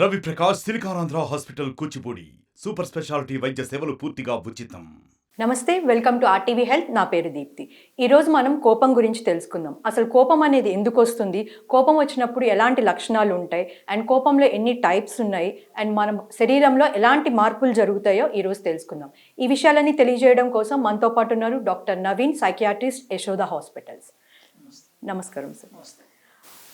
Ravi Prakash Siliconandhra hospital Kuchipudi super speciality వైద్య సేవలు పూర్తిగా ఉచితం. నమస్తే వెల్కమ్ టు ఆర్టీవీ హెల్త్. నా పేరు దీప్తి. ఈరోజు మనం కోపం గురించి తెలుసుకుందాం. అసలు కోపం అనేది ఎందుకు వస్తుంది? కోపం వచ్చినప్పుడు ఎలాంటి లక్షణాలు ఉంటాయి? అండ్ కోపంలో ఎన్ని టైప్స్ ఉన్నాయి? అండ్ మన శరీరంలో ఎలాంటి మార్పులు జరుగుతాయో ఈరోజు తెలుసుకుందాం. ఈ విషయాలన్నీ తెలియజేయడం కోసం మనతో పాటు ఉన్నారు doctor Naveen psychiatrist Yashoda hospitals. నమస్కారం సార్.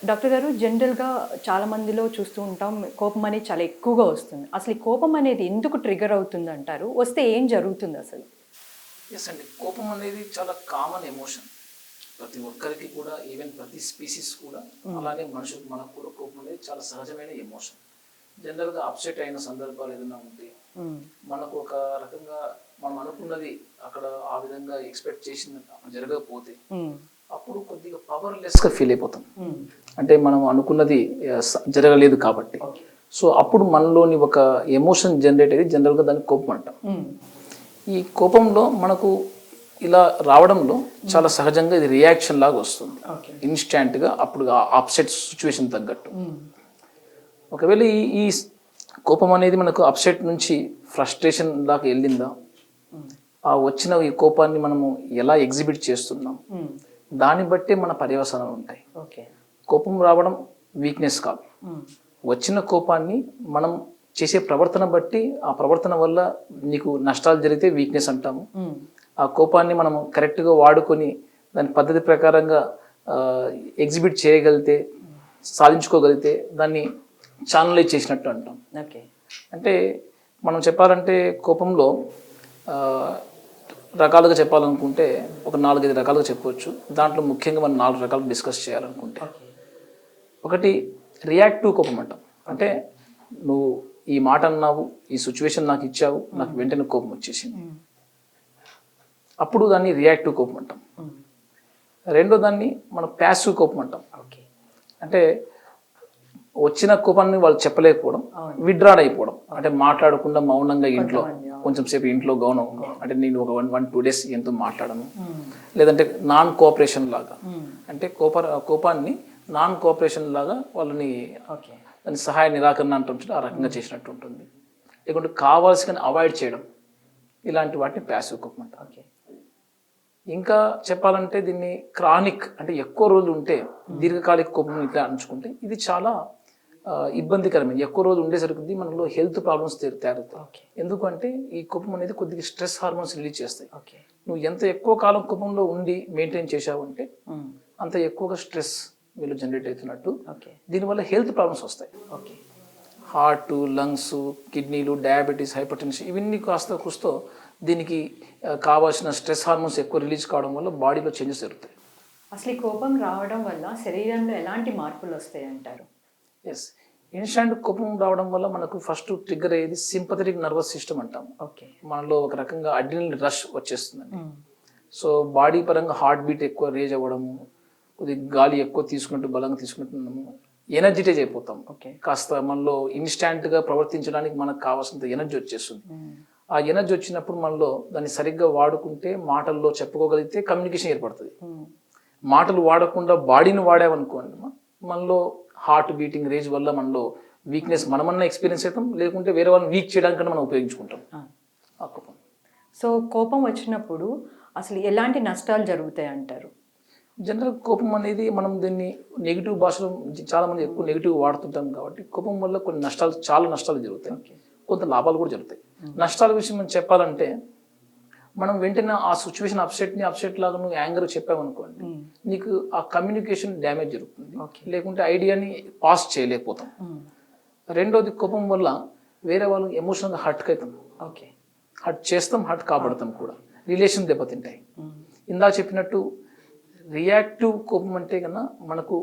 డాక్టర్ గారు జనరల్గా చాలా మందిలో చూస్తూ ఉంటాం కోపం అనేది చాలా ఎక్కువగా వస్తుంది. అసలు ఈ కోపం అనేది ఎందుకు ట్రిగర్ అవుతుంది అంటారు? వస్తే ఏం జరుగుతుంది అసలు? ఎస్ అండి. కోపం అనేది చాలా కామన్ ఎమోషన్ ప్రతి ఒక్కరికి కూడా ఈవెన్ ప్రతి స్పీసీస్ కూడా అలానే మనుషులకు మనకు కూడా కోపం అనేది చాలా సహజమైన ఎమోషన్ జనరల్గా అప్సెట్ అయిన సందర్భాలు ఏదైనా ఉంటే. మనకు ఒక రకంగా మనం అనుకున్నది అక్కడ ఆ విధంగా ఎక్స్పెక్ట్ చేసిన జరగకపోతే. అప్పుడు కొద్దిగా పవర్లెస్గా ఫీల్ అయిపోతాం. అంటే మనం అనుకున్నది జరగలేదు కాబట్టి. సో అప్పుడు మనలోని ఒక ఎమోషన్ జనరేట్ అయ్యి జనరల్గా దాన్ని కోపం అంటాం. ఈ కోపంలో మనకు ఇలా రావడంలో చాలా సహజంగా ఇది రియాక్షన్ లాగా వస్తుంది. ఇన్స్టాంట్గా అప్పుడు అప్సెట్ సిచ్యువేషన్ తగ్గట్టు. ఒకవేళ ఈ ఈ కోపం అనేది మనకు అప్సెట్ నుంచి ఫ్రస్ట్రేషన్ దాకా వెళ్ళిందా? ఆ వచ్చిన ఈ కోపాన్ని మనము ఎలా ఎగ్జిబిట్ చేస్తున్నాం. దాన్ని బట్టి మన పర్యవసానాలు ఉంటాయి. కోపం రావడం వీక్నెస్ కాదు. వచ్చిన కోపాన్ని మనం చేసే ప్రవర్తన బట్టి ఆ ప్రవర్తన వల్ల నీకు నష్టాలు జరిగితే వీక్నెస్ అంటాము. ఆ కోపాన్ని మనం కరెక్ట్గా వాడుకొని దాని పద్ధతి ప్రకారంగా ఎగ్జిబిట్ చేయగలిగితే సాధించుకోగలిగితే దాన్ని ఛానలైజ్ చేసినట్టు అంటాం. ఓకే. అంటే మనం చెప్పాలంటే కోపంలో రకాలుగా చెప్పాలనుకుంటే ఒక నాలుగైదు రకాలుగా చెప్పవచ్చు. దాంట్లో ముఖ్యంగా మనం నాలుగు రకాలు డిస్కస్ చేయాలనుకుంటే. ఒకటి రియాక్టివ్ కోపం అంటాం అంటే నువ్వు ఈ మాట అన్నావు ఈ సిచ్యువేషన్ నాకు ఇచ్చావు నాకు వెంటనే కోపం వచ్చేసింది. అప్పుడు దాన్ని రియాక్టివ్ కోపం అంటాం. రెండో దాన్ని మనం ప్యాసివ్ కోపం అంటాం ఓకే అంటే వచ్చిన కోపాన్ని వాళ్ళు చెప్పలేకపోవడం. విడ్రాడ్ అయిపోవడం అంటే మాట్లాడకుండా మౌనంగా ఇంట్లో. కొంచెం సేపు ఇంట్లో గౌనం అంటే నేను ఒక వన్ వన్ టూ డేస్ ఎంతో మాట్లాడను. లేదంటే నాన్ కోఆపరేషన్ లాగా. అంటే కోప కోపాన్ని నాన్ కోఆపరేషన్ లాగా వాళ్ళని దాని సహాయ నిరాకరణ అంటుంటే ఆ రకంగా చేసినట్టు ఉంటుంది. లేకుంటే కావాల్సిన అవాయిడ్ చేయడం ఇలాంటి వాటిని ప్యాసివ్ కోపం అంటారు. ఓకే. ఇంకా చెప్పాలంటే దీన్ని క్రానిక్ అంటే ఎక్కువ రోజులు ఉంటే దీర్ఘకాలిక కోపం ఇట్లా అంచుకుంటే ఇది చాలా ఇబ్బందికరమైనది ఎక్కువ రోజులు ఉండేసరికి మనలో హెల్త్ ప్రాబ్లమ్స్ తయారవుతాయి ఓకే. ఎందుకంటే ఈ కోపం అనేది కొద్దిగా స్ట్రెస్ హార్మోన్స్ రిలీజ్ చేస్తాయి. ఓకే. నువ్వు ఎంత ఎక్కువ కాలం కోపంలో ఉండి మెయింటైన్ చేశావంటే మ్మ్. అంత ఎక్కువగా స్ట్రెస్ వీళ్ళు జనరేట్ అవుతున్నట్టు. ఓకే. దీనివల్ల హెల్త్ ప్రాబ్లమ్స్ వస్తాయి. ఓకే. హార్ట్ లంగ్స్ కిడ్నీలు డయాబెటీస్ హైపర్ టెన్షన్ ఇవన్నీ కాస్త కూస్తో దీనికి కావాల్సిన స్ట్రెస్ హార్మోన్స్ ఎక్కువ రిలీజ్ కావడం వల్ల బాడీలో చేంజెస్ జరుగుతాయి. అసలు ఈ కోపం రావడం వల్ల శరీరంలో ఎలాంటి మార్పులు వస్తాయి అంటారు? ఎస్ ఇన్స్టాంట్ కోపం రావడం వల్ల మనకు ఫస్ట్ ట్రిగ్గర్ అయ్యేది సింపథెటిక్ నర్వస్ సిస్టమ్ అంటాం. ఓకే. మనలో ఒక రకంగా అడ్రినల్ రష్ వచ్చేస్తుందండి. సో బాడీ పరంగా హార్ట్ బీట్ ఎక్కువ రేజ్ అవ్వడము కొద్దిగా గాలి ఎక్కువ తీసుకుంటూ బలంగా తీసుకుంటున్నాము. ఎనర్జిటైజ్ అయిపోతాం ఓకే. కాస్త మనలో ఇన్స్టాంట్గా ప్రవర్తించడానికి మనకు కావాల్సినంత ఎనర్జీ వచ్చేస్తుంది. ఆ ఎనర్జీ వచ్చినప్పుడు మనలో దాన్ని సరిగ్గా వాడుకుంటే మాటల్లో చెప్పుకోగలిగితే కమ్యూనికేషన్ ఏర్పడుతుంది. మాటలు వాడకుండా బాడీని వాడామనుకోండి మనలో హార్ట్ బీటింగ్ రేజ్ వల్ల మనలో వీక్నెస్ మనమన్నా ఎక్స్పీరియన్స్ అవుతాం లేకుంటే వేరే వాళ్ళని వీక్ చేయడానికన్నా మనం ఉపయోగించుకుంటాం. ఆ. కోపం. సో కోపం వచ్చినప్పుడు అసలు ఎలాంటి నష్టాలు జరుగుతాయి అంటారు జనరల్ కోపం అనేది మనం దీన్ని నెగిటివ్ భాషలో చాలా మంది ఎక్కువ నెగిటివ్ వాడుతుంటాం కాబట్టి కోపం వల్ల కొన్ని నష్టాలు చాలా నష్టాలు జరుగుతాయి. కొంత లాభాలు కూడా జరుగుతాయి. నష్టాల విషయం మనం చెప్పాలంటే మనం వెంటనే ఆ సిచ్యువేషన్ అప్సెట్ని అప్సెట్ లాగా నువ్వు యాంగర్ చెప్పావనుకోండి నీకు ఆ కమ్యూనికేషన్ డ్యామేజ్ జరుగుతుంది. లేకుంటే ఐడియాని పాస్ చేయలేకపోతాం. రెండోది కోపం వల్ల వేరే వాళ్ళు ఎమోషనల్గా హర్ట్ అవుతాం. ఓకే హర్ట్ చేస్తాం హర్ట్ కాబడతాం కూడా. రిలేషన్ దెబ్బతింటాయి. ఇందాక చెప్పినట్టు రియాక్టివ్ కోపం అంటే కన్నా మనకు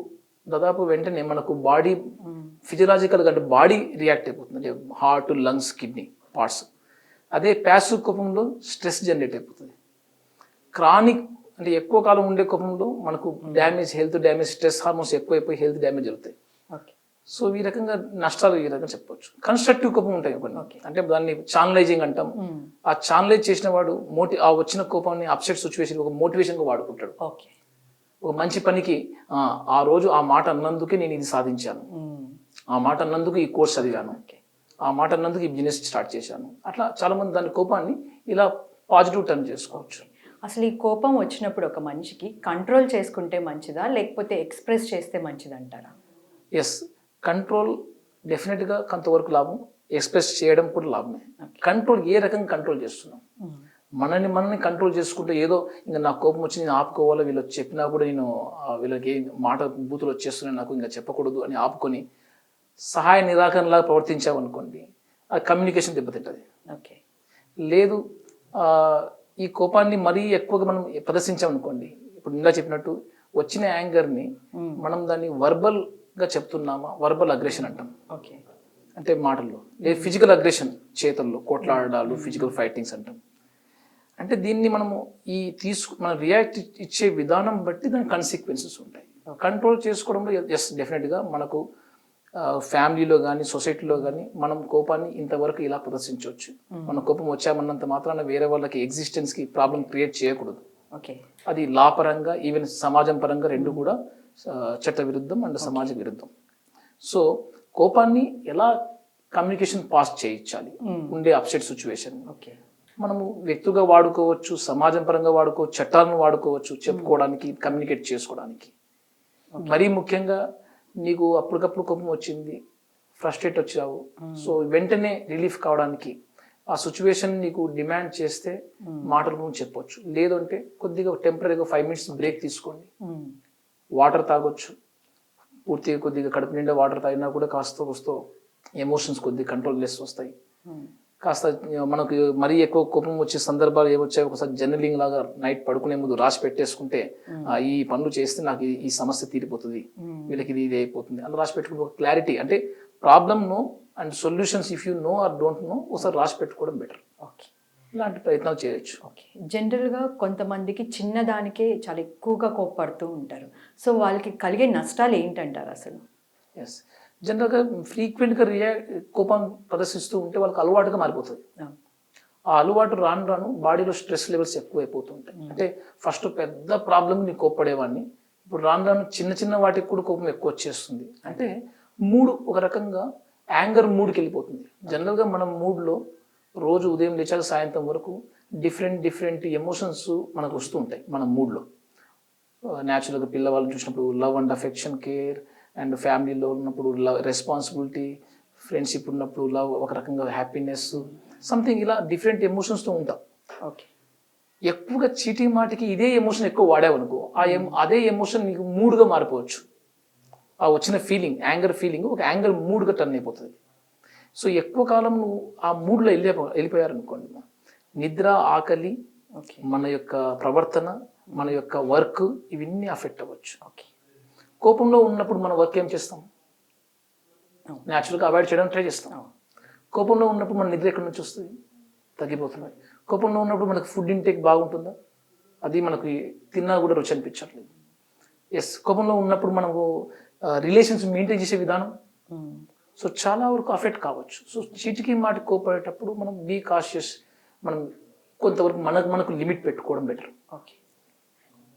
దాదాపు వెంటనే మనకు బాడీ ఫిజియలాజికల్గా అంటే బాడీ రియాక్ట్ అయిపోతుంది. అంటే హార్ట్ లంగ్స్ కిడ్నీ పార్ట్స్. అదే ప్యాసివ్ కోపంలో స్ట్రెస్ జనరేట్ అయిపోతుంది. క్రానిక్ అంటే ఎక్కువ కాలం ఉండే కోపంలో మనకు damage health damage stress hormones ఎక్కువైపోయి హెల్త్ డ్యామేజ్ అవుతాయి ఓకే. సో ఈ రకంగా నష్టాలు ఈ రకంగా చెప్పొచ్చు కన్స్ట్రక్టివ్ కోపం ఉంటాయి కొన్ని. అంటే దాన్ని ఛానలైజింగ్ అంటాం. ఆ ఛానలైజ్ చేసిన వాడు మోటి ఆ వచ్చిన కోపాన్ని అప్సెట్ సిచ్యువేషన్ ఒక మోటివేషన్గా వాడుకుంటాడు. ఓకే. ఒక మంచి పనికి ఆ, రోజు ఆ మాట అన్నందుకే నేను ఇది సాధించాను. ఆ మాట అన్నందుకు ఈ కోర్స్ చదివాను. ఆ మాట అన్నందుకు ఈ బిజినెస్ స్టార్ట్ చేశాను. అట్లా చాలామంది దాని కోపాన్ని ఇలా పాజిటివ్ టర్న్ చేసుకోవచ్చు. అసలు ఈ కోపం వచ్చినప్పుడు ఒక మనిషికి కంట్రోల్ చేసుకుంటే మంచిదా లేకపోతే ఎక్స్ప్రెస్ చేస్తే మంచిదంటారా? ఎస్ కంట్రోల్ డెఫినెట్గా కొంతవరకు లాభం ఎక్స్ప్రెస్ చేయడం కూడా లాభమే. కంట్రోల్ ఏ రకంగా కంట్రోల్ చేస్తున్నాం? మనని మనని కంట్రోల్ చేసుకుంటూ ఏదో ఇంకా నా కోపం వచ్చి నేను ఆపుకోవాలో వీళ్ళు చెప్పినా కూడా నేను వీళ్ళకి ఏ మాట బూతులు వచ్చేస్తున్నాయి నాకు ఇంకా చెప్పకూడదు అని ఆపుకొని సహాయ నిరాకరణలాగా ప్రవర్తించామనుకోండి ఆ కమ్యూనికేషన్ దెబ్బతింటుంది. ఓకే. లేదు ఈ కోపాన్ని మరీ ఎక్కువగా మనం ప్రదర్శించామనుకోండి ఇప్పుడు ఇందా చెప్పినట్టు వచ్చిన యాంగర్ని మనం దాన్ని వర్బల్గా చెప్తున్నామా? వర్బల్ అగ్రెషన్ అంటాం. ఓకే. అంటే మాటల్లో లేదు ఫిజికల్ అగ్రెషన్ చేతుల్లో కొట్లాడాలు ఫిజికల్ ఫైటింగ్స్ అంటాం. అంటే దీన్ని మనము ఈ తీసుకు మనం రియాక్ట్ ఇచ్చే విధానం బట్టి దాని కాన్సిక్వెన్సెస్ ఉంటాయి. కంట్రోల్ చేసుకోవడంలో ఎస్ డెఫినెట్గా మనకు ఫ్యామిలీలో కానీ సొసైటీలో కానీ మనం కోపాన్ని ఇంతవరకు ఇలా ప్రదర్శించవచ్చు. మన కోపం వచ్చామన్నంత మాత్రాన వేరే వాళ్ళకి ఎగ్జిస్టెన్స్కి ప్రాబ్లం క్రియేట్ చేయకూడదు. ఓకే. అది లా పరంగా ఈవెన్ సమాజం పరంగా రెండు కూడా చట్ట విరుద్ధం అండ్ సమాజ విరుద్ధం. సో కోపాన్ని ఎలా కమ్యూనికేషన్ పాస్ చేయించాలి? ఉండే అప్సెట్ సిచ్యువేషన్ ఓకే. మనము వ్యక్తిగా వాడుకోవచ్చు సమాజం పరంగా వాడుకోవచ్చు చట్టాలను వాడుకోవచ్చు చెప్పుకోవడానికి కమ్యూనికేట్ చేసుకోవడానికి. మరీ ముఖ్యంగా నీకు అప్పటికప్పుడు కోపం వచ్చింది ఫ్రస్ట్రేట్ వచ్చావు సో వెంటనే రిలీఫ్ కావడానికి ఆ సిచ్యువేషన్ నీకు డిమాండ్ చేస్తే మాటలు నువ్వు చెప్పొచ్చు. లేదంటే కొద్దిగా టెంపరీగా ఫైవ్ మినిట్స్ బ్రేక్ తీసుకోండి. వాటర్ తాగొచ్చు. పూర్తిగా కొద్దిగా కడుపు నిండా వాటర్ తాగినా కూడా కాస్త వస్తూ ఎమోషన్స్ కొద్దిగా కంట్రోల్ లెస్ వస్తాయి. కాస్త మనకు మరీ ఎక్కువ కోపం వచ్చే సందర్భాలు ఏమొచ్చాయి? ఒకసారి జర్నలింగ్ లాగా నైట్ పడుకునే ముందు రాసి పెట్టేసుకుంటే ఈ పనులు చేస్తే నాకు ఈ- సమస్య తీరిపోతుంది. వీళ్ళకి ఇది ఇది అయిపోతుంది. అలా రాసి పెట్టుకుని ఒక క్లారిటీ అంటే problem know and solutions if you know or don't know ఒకసారి రాసి పెట్టుకోవడం బెటర్ ఓకే. ఇలాంటి ప్రయత్నాలు చేయొచ్చు. ఓకే. జనరల్గా కొంతమందికి చిన్నదానికే చాలా ఎక్కువగా కోప్పడుతూ ఉంటారు. సో వాళ్ళకి కలిగే నష్టాలు ఏంటంటారు అసలు? ఎస్ జనరల్గా ఫ్రీక్వెంట్గా రియా కోపం ప్రదర్శిస్తూ ఉంటే వాళ్ళకి అలవాటుగా మారిపోతుంది. ఆ. అలవాటు రాను రాను బాడీలో స్ట్రెస్ లెవెల్స్ ఎక్కువైపోతుంటాయి అంటే ఫస్ట్ పెద్ద ప్రాబ్లం ని కోప్పడేవాడిని. ఇప్పుడు రాను రాను చిన్న చిన్న వాటికి కూడా కోపం ఎక్కువ వచ్చేస్తుంది. అంటే మూడు ఒక రకంగా యాంగర్ మూడ్కి వెళ్ళిపోతుంది. జనరల్గా మనం మూడ్లో రోజు ఉదయం లేచాక సాయంత్రం వరకు డిఫరెంట్ డిఫరెంట్ ఎమోషన్స్ మనకు వస్తూ ఉంటాయి మన మూడ్లో. న్యాచురల్గా పిల్లవాళ్ళని చూసినప్పుడు love and affection care and ఫ్యామిలీలో ఉన్నప్పుడు లవ్ రెస్పాన్సిబిలిటీ ఫ్రెండ్షిప్ ఉన్నప్పుడు లవ్ ఒక రకంగా హ్యాపీనెస్ సంథింగ్ ఇలా డిఫరెంట్ ఎమోషన్స్తో ఉంటాం. ఓకే. ఎక్కువగా చీటీ మాటికి ఇదే ఎమోషన్ ఎక్కువ వాడావనుకో ఆ ఎం అదే ఎమోషన్ నీకు మూడుగా మారిపోవచ్చు. ఆ వచ్చిన ఫీలింగ్ యాంగర్ ఫీలింగ్ ఒక యాంగర్ మూడ్గా టర్న్ అయిపోతుంది. సో ఎక్కువ కాలం నువ్వు ఆ మూడ్లో వెళ్ళి వెళ్ళిపోయారనుకోండి నిద్ర ఆకలి ఓకే. మన యొక్క ప్రవర్తన మన యొక్క వర్క్ ఇవన్నీ అఫెక్ట్ అవ్వచ్చు. ఓకే. కోపంలో ఉన్నప్పుడు మనం వర్క్ ఏం చేస్తాం. న్యాచురల్గా అవాయిడ్ చేయడం ట్రై చేస్తాం. కోపంలో ఉన్నప్పుడు మన నిద్ర ఎక్కడి నుంచి వస్తుంది? తగ్గిపోతుంది. కోపంలో ఉన్నప్పుడు మనకు ఫుడ్ ఇంటేక్ బాగుంటుందా? అది మనకు తిన్నా కూడా రుచి అనిపించట్లేదు. ఎస్ కోపంలో ఉన్నప్పుడు మనకు రిలేషన్స్ మెయింటైన్ చేసే విధానం. సో చాలా వరకు అఫెక్ట్ కావచ్చు. సో చీటికి మాట కోపడేటప్పుడు మనం బీ కాషియస్ మనం కొంతవరకు మనకు మనకు లిమిట్ పెట్టుకోవడం better okay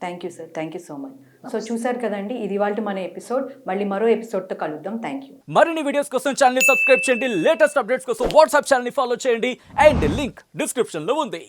thank you sir thank you so much so చూసారు కదండి ఇది వాళ్ళ మన ఎపిసోడ్. మళ్ళీ మరో ఎపిసోడ్తో కలుద్దాం. థ్యాంక్ యూ మరిన్ని వీడియోస్ కోసం ఛానల్ని సబ్స్క్రైబ్ చేయండి. లేటెస్ట్ అప్డేట్స్ కోసం వాట్సాప్ ఛానల్ని ఫాలో చేయండి. అండ్ లింక్ డిస్క్రిప్షన్లో ఉంది.